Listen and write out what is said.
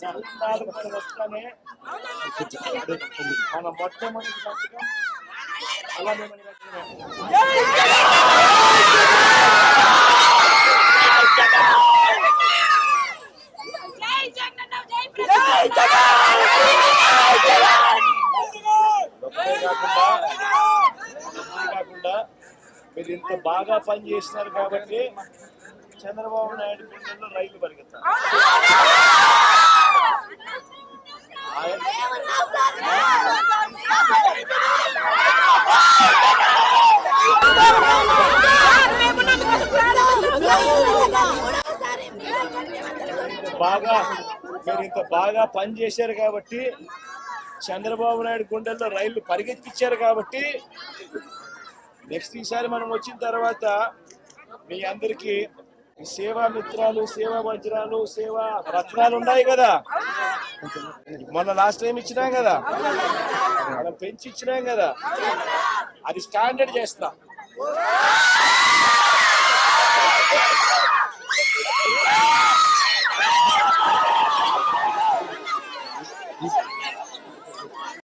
చరిత్రాలు మనం వస్తానే మన మొట్టమొదటి సంతకం అలా కాకుండా మీరు ఇంత బాగా పని చేస్తున్నారు కాబట్టి చంద్రబాబు నాయుడు గుండెల్లో రైలు పరిగెత్తారు బాగా మీరు ఇంత బాగా పని చేశారు కాబట్టి చంద్రబాబు నాయుడు గుండెల్లో రైళ్ళు పరిగెత్తించారు కాబట్టి నెక్స్ట్ ఈసారి మనం వచ్చిన తర్వాత మీ అందరికీ సేవా మిత్రాలు సేవా వజ్రాలు సేవా రత్నాలు ఉన్నాయి కదా? మొన్న లాస్ట్ టైం ఇచ్చినాం కదా. మనం పెంచి ఇచ్చినాం కదా. అది స్టాండర్డ్ చేస్తా.